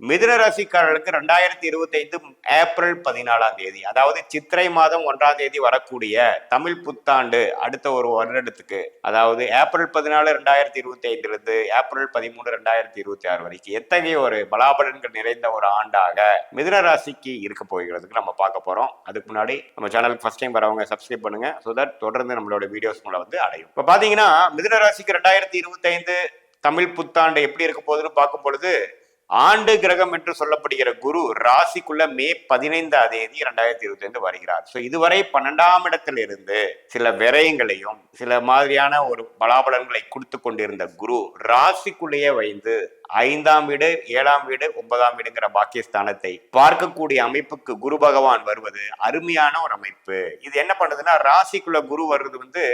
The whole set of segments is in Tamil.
மிதுன ராசிக்காரர்களுக்கு ரெண்டாயிரத்தி இருபத்தி ஐந்து ஏப்ரல் பதினாலாம் தேதி அதாவது சித்திரை மாதம் ஒன்றாம் தேதி வரக்கூடிய தமிழ் புத்தாண்டு அடுத்த ஒரு வருடத்துக்கு அதாவது ஏப்ரல் பதினாலு ரெண்டாயிரத்தி இருபத்தி ஐந்துலேருந்து ஏப்ரல் பதிமூணு ரெண்டாயிரத்தி இருபத்தி ஆறு வரைக்கும் எத்தகைய ஒரு பலாபலன்கள் நிறைந்த ஒரு ஆண்டாக மிதுன ராசிக்கு இருக்க போகிறதுக்கு நம்ம பார்க்க போறோம். அதுக்கு முன்னாடி நம்ம சேனலுக்கு ஃபர்ஸ்ட் டைம் வரவங்க சப்ஸ்கிரைப் பண்ணுங்க ஸோ தட் தொடர்ந்து நம்மளோட வீடியோஸ் உங்களை வந்து அடையும். இப்போ பாத்தீங்கன்னா மிதுன ராசிக்கு ரெண்டாயிரத்தி இருபத்தி ஐந்து தமிழ் புத்தாண்டு எப்படி இருக்க போகுதுன்னு பார்க்கும் பொழுது ஆண்டு கிரகம் என்று சொல்லப்படுகிற குரு ராசிக்குள்ள மே பதினைந்தாம் தேதி இரண்டாயிரத்தி இருபத்தி ஐந்து வருகிறார். ஸோ இதுவரை பன்னெண்டாம் இடத்தில் இருந்து சில விரயங்களையும் சில மாதிரியான ஒரு பலாபலன்களை கொடுத்து கொண்டிருந்த குரு ராசிக்குள்ளேயே வைந்து ஐந்தாம் வீடு ஏழாம் வீடு ஒன்பதாம் வீடுங்கிற பாக்கியஸ்தானத்தை பார்க்கக்கூடிய அமைப்புக்கு குரு பகவான் வருவது அருமையான ஒரு அமைப்பு. இது என்ன பண்ணுதுன்னா ராசிக்குள்ள குரு வர்றது வந்து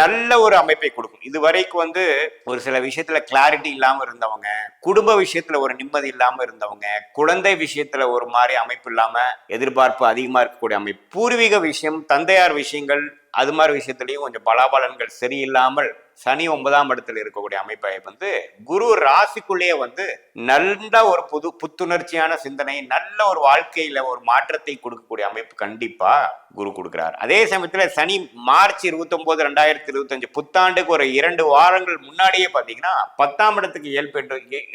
நல்ல ஒரு அமைப்பை கொடுக்கும். இது வரைக்கும் வந்து ஒரு சில விஷயத்துல கிளாரிட்டி இல்லாம இருந்தவங்க குடும்ப விஷயத்துல ஒரு நிம்மதி இல்லாம இருந்தவங்க குழந்தை விஷயத்துல ஒரு மாதிரி அமைப்பு இல்லாம எதிர்பார்ப்பு அதிகமா இருக்கக்கூடிய அமைப்பு. பூர்வீக விஷயம் தந்தையார் விஷயங்கள் அது மாதிரி விஷயத்துலையும் கொஞ்சம் பலாபலன்கள் சரியில்லாமல் சனி ஒன்பதாம் இடத்துல இருக்கக்கூடிய அமைப்பை வந்து குரு ராசிக்குள்ளேயே வந்து நல்ல ஒரு புது புத்துணர்ச்சியான சிந்தனை நல்ல ஒரு வாழ்க்கையில ஒரு மாற்றத்தை கொடுக்கக்கூடிய அமைப்பு கண்டிப்பா குரு கொடுக்கிறார். அதே சமயத்துல சனி மார்ச் இருபத்தி ஒன்பது ரெண்டாயிரத்தி இருபத்தஞ்சு புத்தாண்டுக்கு ஒரு இரண்டு வாரங்கள் முன்னாடியே பாத்தீங்கன்னா பத்தாம் இடத்துக்கு இயல்பு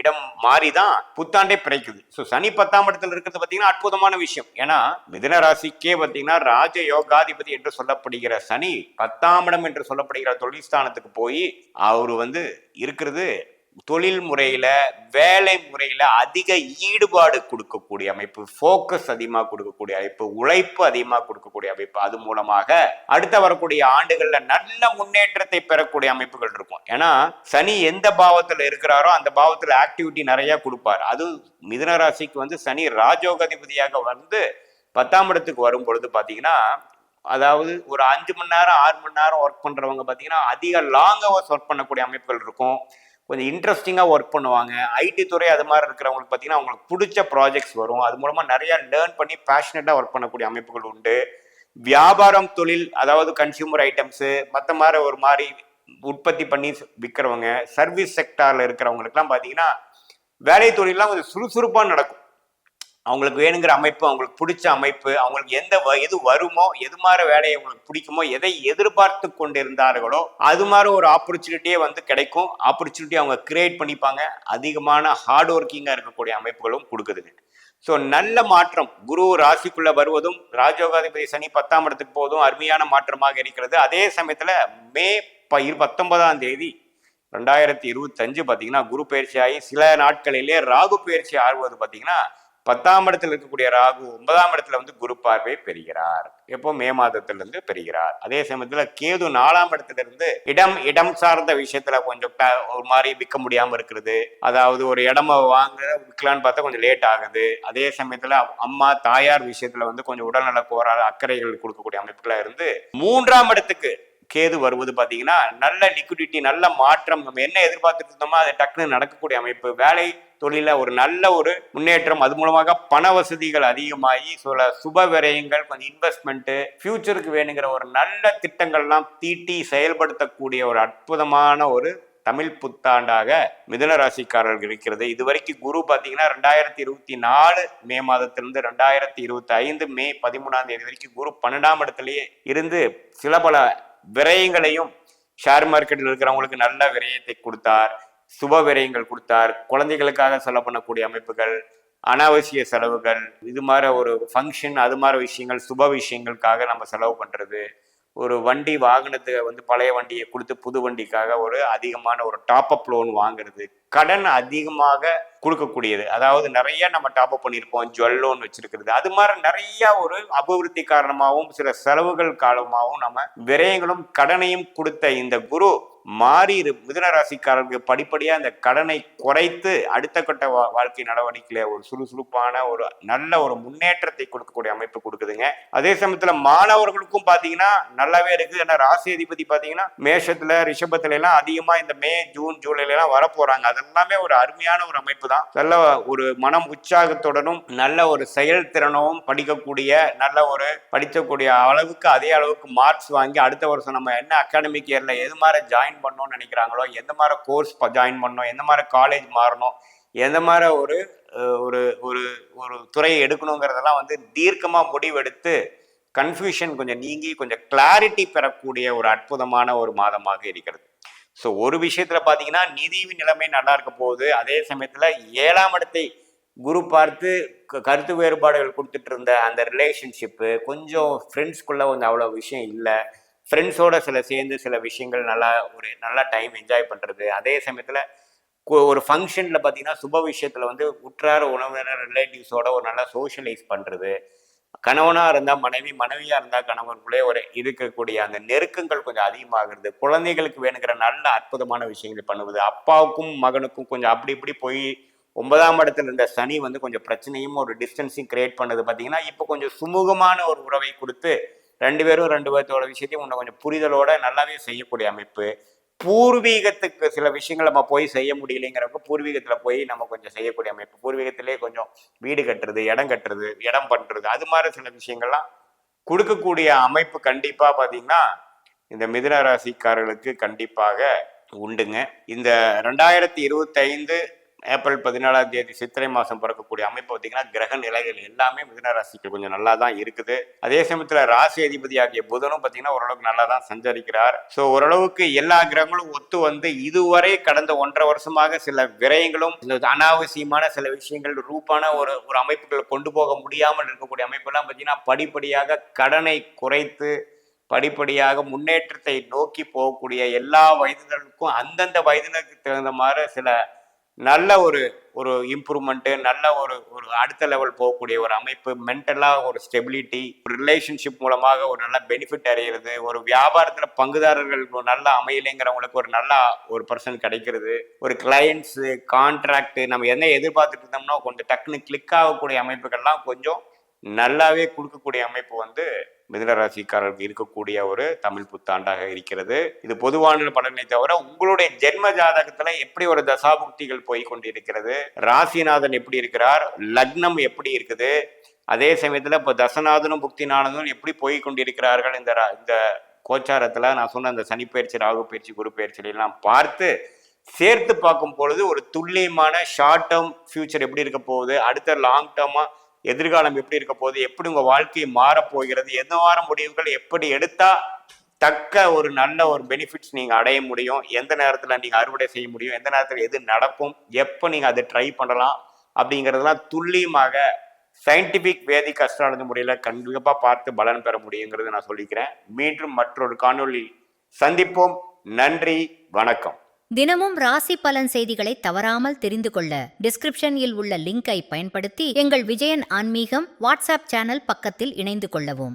இடம் மாறிதான் புத்தாண்டே பிறக்குது ஸோ சனி பத்தாம் இடத்துல இருக்கிறது பாத்தீங்கன்னா அற்புதமான விஷயம். ஏன்னா மிதன ராசிக்கே பாத்தீங்கன்னா ராஜ யோகாதிபதி என்று சொல்லப்படுகிற சனி பத்தாம் இடம் என்று சொல்லப்படுகிற தொழில் ஸ்தானத்துக்கு போய் அவர் வந்து இருக்கிறது தொழில் முறையில வேலை முறையில அதிக ஈடுபாடு கொடுக்கக்கூடிய அமைப்பு ஃபோக்கஸ் அதிகமா கொடுக்கக்கூடிய அமைப்பு உழைப்பு அதிகமா கொடுக்கக்கூடிய அமைப்பு. அது மூலமாக அடுத்த வரக்கூடிய ஆண்டுகள்ல நல்ல முன்னேற்றத்தை பெறக்கூடிய அமைப்புகள் இருக்கும். ஏன்னா சனி எந்த பாவத்துல இருக்கிறாரோ அந்த பாவத்துல ஆக்டிவிட்டி நிறைய கொடுப்பார். அது மிதுன ராசிக்கு வந்து சனி ராஜோகதிபதியாக வந்து பத்தாம் இடத்துக்கு வரும் பொழுது பாத்தீங்கன்னா அதாவது ஒரு அஞ்சு மணி நேரம் ஆறு மணி நேரம் ஒர்க் பண்றவங்க பார்த்தீங்கன்னா அதிக லாங் ஹவர்ஸ் ஒர்க் பண்ணக்கூடிய அமைப்புகள் இருக்கும். கொஞ்சம் இன்ட்ரெஸ்டிங்காக ஒர்க் பண்ணுவாங்க. ஐடி துறை அது மாதிரி இருக்கிறவங்களுக்கு பார்த்தீங்கன்னா அவங்களுக்கு பிடிச்ச ப்ராஜெக்ட்ஸ் வரும். அது மூலமாக நிறைய லேர்ன் பண்ணி பேஷனட்டாக ஒர்க் பண்ணக்கூடிய அமைப்புகள் உண்டு. வியாபாரம் தொழில் அதாவது கன்சியூமர் ஐட்டம்ஸு மற்ற மாதிரி ஒரு மாதிரி உற்பத்தி பண்ணி விற்கிறவங்க சர்வீஸ் செக்டாரில் இருக்கிறவங்களுக்குலாம் பார்த்தீங்கன்னா வேலை தொழிலெலாம் கொஞ்சம் சுறுசுறுப்பாக நடக்கும். அவங்களுக்கு வேணுங்கிற அமைப்பு அவங்களுக்கு பிடிச்ச அமைப்பு அவங்களுக்கு எந்த வ- எது வருமோ எது மாதிரி வேலையை அவங்களுக்கு பிடிக்குமோ எதை எதிர்பார்த்து கொண்டிருந்தார்களோ அது மாதிரி ஒரு ஆப்பர்ச்சுனிட்டியே வந்து கிடைக்கும். ஆப்பர்ச்சுனிட்டி அவங்க கிரியேட் பண்ணிப்பாங்க. அதிகமான ஹார்ட் ஒர்க்கிங்காக இருக்கக்கூடிய அமைப்புகளும் கொடுக்குதுங்க. ஸோ நல்ல மாற்றம். குரு ராசிக்குள்ள வருவதும் ராஜோகாதிபதி சனி பத்தாம் இடத்துக்கு போவதும் அருமையான மாற்றமாக இருக்கிறது. அதே சமயத்தில் மே ப பத்தொன்பதாம் தேதி ரெண்டாயிரத்தி இருபத்தஞ்சு பார்த்தீங்கன்னா குரு பயிற்சி ஆகி சில நாட்களிலே ராகு பயிற்சி ஆறுவது பார்த்தீங்கன்னா பத்தாம் இடத்துல இருக்கக்கூடிய ராகு ஒன்பதாம் இடத்துல வந்து குரு பார்வை பெறுகிறார். எப்போ? மே மாதத்திலிருந்து பெறுகிறார். அதே சமயத்துல கேது நாலாம் இடத்துல இருந்து இடம் இடம் சார்ந்த விஷயத்துல கொஞ்சம் ஒரு மாதிரி விற்க முடியாம இருக்கிறது. அதாவது ஒரு இடம வாங்க விற்கலான்னு பார்த்தா கொஞ்சம் லேட் ஆகுது. அதே சமயத்துல அம்மா தாயார் விஷயத்துல வந்து கொஞ்சம் உடல்நல போராட அக்கறைகள் கொடுக்கக்கூடிய அமைப்புகளா இருந்து மூன்றாம் இடத்துக்கு கேது வருவது பாத்தீங்கன்னா நல்ல லிக்விடிட்டி நல்ல மாற்றம். நம்ம என்ன எதிர்பார்த்துட்டு இருந்தோமோ அது டக்குன்னு நடக்கக்கூடிய அமைப்பு. வேலை தொழில ஒரு நல்ல ஒரு முன்னேற்றம். அது மூலமாக பண வசதிகள் அதிகமாகி சில சுப விரயங்கள் கொஞ்சம் இன்வெஸ்ட்மெண்ட்டு ஃபியூச்சருக்கு வேணுங்கிற ஒரு நல்ல திட்டங்கள்லாம் தீட்டி செயல்படுத்தக்கூடிய ஒரு அற்புதமான ஒரு தமிழ் புத்தாண்டாக மிதுன ராசிக்காரர்கள் இருக்கிறது. இதுவரைக்கும் குரு பார்த்தீங்கன்னா ரெண்டாயிரத்தி இருபத்தி நாலு மே மாதத்திலிருந்து ரெண்டாயிரத்தி இருபத்தி ஐந்து மே பதிமூணாம் தேதி வரைக்கும் குரு பன்னெண்டாம் இடத்துலயே இருந்து சில பல விரயங்களையும் ஷேர் மார்க்கெட்டில் இருக்கிறவங்களுக்கு நல்ல விரயத்தை கொடுத்தார். சுப விரயங்கள் கொடுத்தார். குழந்தைகளுக்காக செலவு பண்ணக்கூடிய அமைப்புகள் அனாவசிய செலவுகள் இது மாதிரி ஒரு ஃபங்க்ஷன் அது மாதிரி விஷயங்கள் சுப விஷயங்களுக்காக நம்ம செலவு பண்ணுறது ஒரு வண்டி வாகனத்தை வந்து பழைய வண்டியை கொடுத்து புது வண்டிக்காக ஒரு அதிகமான ஒரு டாப் அப் லோன் வாங்குறது கடன் அதிகமாக கொடுக்கக்கூடியது. அதாவது நிறைய நம்ம டாப் அப் பண்ணியிருப்போம் ஜுவல் லோன் வச்சிருக்கிறது. அது மாதிரி நிறைய ஒரு அபிவிருத்தி காரணமாகவும் சில செலவுகள் காலமாகவும் நம்ம விரயங்களும் கடனையும் கொடுத்த இந்த குரு மாறி இரு- மிதுன ராசிக்காரர்களுக்கு படிப்படியாக இந்த கடனை குறைத்து அடுத்த கட்ட வா- வாழ்க்கை நடவடிக்கையில ஒரு சுறுசுறுப்பான ஒரு நல்ல ஒரு முன்னேற்றத்தை கொடுக்கக்கூடிய அமைப்பு கொடுக்குதுங்க. அதே சமயத்தில் மாணவர்களுக்கும் பார்த்தீங்கன்னா நல்லாவே இருக்குது. ஏன்னா ராசி அதிபதி பார்த்தீங்கன்னா மேஷத்தில் ரிஷபத்துல எல்லாம் அதிகமாக இந்த மே ஜூன் ஜூலைல எல்லாம் அதெல்லாமே ஒரு அருமையான ஒரு அமைப்பு தான். நல்ல ஒரு மனம் உற்சாகத்துடனும் நல்ல ஒரு செயல்திறனும் படிக்கக்கூடிய நல்ல ஒரு படிக்கக்கூடிய அளவுக்கு அதே அளவுக்கு மார்க்ஸ் வாங்கி அடுத்த வருஷம் நம்ம என்ன அகாடமிக் இயரில் எது மாதிரி ஜாயின் பண்ணணும்னு நினைக்கிறாங்களோ? எந்த மாதிரி கோர்ஸ் ஜாயின் பண்ணணும்? எந்த மாதிரி காலேஜ் மாறணும்? எந்த மாதிரி ஒரு ஒரு ஒரு ஒரு துறையை எடுக்கணுங்கிறதெல்லாம் வந்து தீர்க்கமாக முடிவெடுத்து கன்ஃபியூஷன் கொஞ்சம் நீங்கி கொஞ்சம் கிளாரிட்டி பெறக்கூடிய ஒரு அற்புதமான ஒரு மாதமாக இருக்கிறது. ஸோ ஒரு விஷயத்துல பார்த்தீங்கன்னா நிதி நிலைமை நல்லா இருக்க போகுது. அதே சமயத்துல ஏழாம் இடத்தை குரு பார்த்து க- கருத்து வேறுபாடுகள் கொடுத்துட்டு இருந்த அந்த ரிலேஷன்ஷிப்பு கொஞ்சம் ஃப்ரெண்ட்ஸ்குள்ள கொஞ்சம் அவ்வளோ விஷயம் இல்லை. ஃப்ரெண்ட்ஸோட சில சேர்ந்து சில விஷயங்கள் நல்லா ஒரு நல்லா டைம் என்ஜாய் பண்ணுறது அதே சமயத்தில் ஒரு ஃபங்க்ஷனில் பார்த்தீங்கன்னா சுப விஷயத்தில் வந்து உற்றார உணவினர் ரிலேட்டிவ்ஸோட ஒரு நல்லா சோஷியலைஸ் பண்ணுறது கணவனாக இருந்தால் மனைவி மனைவியாக இருந்தால் கணவனுக்குள்ளே ஒரு இருக்கக்கூடிய அந்த நெருக்கங்கள் கொஞ்சம் அதிகமாகிறது. குழந்தைகளுக்கு வேணுங்கிற நல்ல அற்புதமான விஷயங்கள் பண்ணுவது. அப்பாவுக்கும் மகனுக்கும் கொஞ்சம் அப்படி இப்படி போய் ஒன்பதாம் இடத்துல இருந்த சனி வந்து கொஞ்சம் பிரச்சனையும் ஒரு டிஸ்டன்ஸையும் கிரியேட் பண்ணது பார்த்தீங்கன்னா இப்போ கொஞ்சம் சுமூகமான ஒரு உறவை கொடுத்து ரெண்டு பேரும் ரெண்டு பேர்த்தோட விஷயத்தையும் உன்னை கொஞ்சம் புரிதலோட நல்லாவே செய்யக்கூடிய அமைப்பு. பூர்வீகத்துக்கு சில விஷயங்கள் நம்ம போய் செய்ய முடியலைங்கிறப்ப பூர்வீகத்தில் போய் நம்ம கொஞ்சம் செய்யக்கூடிய அமைப்பு. பூர்வீகத்திலே கொஞ்சம் வீடு கட்டுறது இடம் கட்டுறது இடம் பண்ணுறது அது மாதிரி சில விஷயங்கள்லாம் கொடுக்கக்கூடிய அமைப்பு கண்டிப்பாக பார்த்தீங்கன்னா இந்த மிதுன ராசிக்காரர்களுக்கு கண்டிப்பாக உண்டுங்க. இந்த ரெண்டாயிரத்தி இருபத்தைந்து ஏப்ரல் பதினாலாம் தேதி சித்திரை மாதம் பிறக்கக்கூடிய அமைப்பு பார்த்தீங்கன்னா கிரக நிலைகள் எல்லாமே மிதுன ராசிக்கு கொஞ்சம் நல்லா தான் இருக்குது. அதே சமயத்தில் ராசி அதிபதி ஆகிய புதனும் பார்த்தீங்கன்னா ஓரளவுக்கு நல்லா தான் சஞ்சரிக்கிறார். ஸோ ஓரளவுக்கு எல்லா கிரகங்களும் ஒத்து வந்து இதுவரை கடந்த ஒன்றரை வருஷமாக சில விரயங்களும் அனாவசியமான சில விஷயங்கள் ரூப்பான ஒரு ஒரு அமைப்புகளை கொண்டு போக முடியாமல் இருக்கக்கூடிய அமைப்பெல்லாம் பார்த்தீங்கன்னா படிப்படியாக கடனை குறைத்து படிப்படியாக முன்னேற்றத்தை நோக்கி போகக்கூடிய எல்லா வயதினருக்கும் அந்தந்த வயதினருக்கு தகுந்த மாதிரி சில நல்ல ஒரு ஒரு இம்ப்ரூவ்மெண்ட்டு நல்ல ஒரு ஒரு அடுத்த லெவல் போகக்கூடிய ஒரு அமைப்பு மென்டலாக ஒரு ஸ்டெபிலிட்டி ஒரு ரிலேஷன்ஷிப் மூலமாக ஒரு நல்ல பெனிஃபிட் அடைகிறது ஒரு வியாபாரத்தில் பங்குதாரர்கள் நல்லா நல்ல அமையலைங்கிறவங்களுக்கு ஒரு நல்ல ஒரு பர்சன் கிடைக்கிறது. ஒரு கிளையண்ட்ஸு கான்ட்ராக்டு நம்ம என்ன எதிர்பார்த்துட்டு இருந்தோம்னா கொஞ்சம் டக்குன்னு கிளிக் ஆகக்கூடிய அமைப்புகள்லாம் கொஞ்சம் நல்லாவே கொடுக்கக்கூடிய அமைப்பு வந்து மிதனராசிக்காரர்களுக்கு இருக்கக்கூடிய ஒரு தமிழ் புத்தாண்டாக இருக்கிறது. இது பொதுவான பலனை தவிர உங்களுடைய ஜென்ம ஜாதகத்துல எப்படி ஒரு தசாபுக்திகள் போய் கொண்டிருக்கிறது? ராசிநாதன் எப்படி இருக்கிறார்? லக்னம் எப்படி இருக்குது? அதே சமயத்துல இப்போ தசநாதனும் புக்திநாதனும் எப்படி போய் கொண்டிருக்கிறார்கள்? இந்த ரா- இந்த கோச்சாரத்துல நான் சொன்ன அந்த சனி பயிற்சி ராகு பயிற்சி குரு பயிற்சிகளை பார்த்து சேர்த்து பார்க்கும் பொழுது ஒரு துல்லியமான ஷார்ட் டேர்ம் ஃபியூச்சர் எப்படி இருக்க போகுது? அடுத்த லாங் டேர்மா எதிர்காலம் எப்படி இருக்க போகுது எப்படி உங்க வாழ்க்கை மாறப்போகிறது எந்த வார முடிவுகள் எப்படி எடுத்தா தக்க ஒரு நல்ல ஒரு பெனிஃபிட்ஸ் நீங்க அடைய முடியும் எந்த நேரத்துல நீங்க அறுவடை செய்ய முடியும் எந்த நேரத்துல எது நடக்கும் எப்போ நீங்க அதை ட்ரை பண்ணலாம் அப்படிங்கிறதெல்லாம் துல்லியமாக சயின்டிபிக் வேதிக் அஸ்ட்ராலஜி முறையில் கண்டிப்பாக பார்த்து பலன் பெற முடியுங்கிறது நான் சொல்லிக்கிறேன். மீண்டும் மற்றொரு காணொளி சந்திப்போம். நன்றி வணக்கம். தினமும் ராசி பலன் செய்திகளை தவறாமல் தெரிந்து கொள்ள டிஸ்கிரிப்ஷனில் உள்ள லிங்கை பயன்படுத்தி எங்கள் விஜயன் ஆன்மீகம் வாட்ஸ்அப் சேனல் பக்கத்தில் இணைந்து கொள்ளவும்.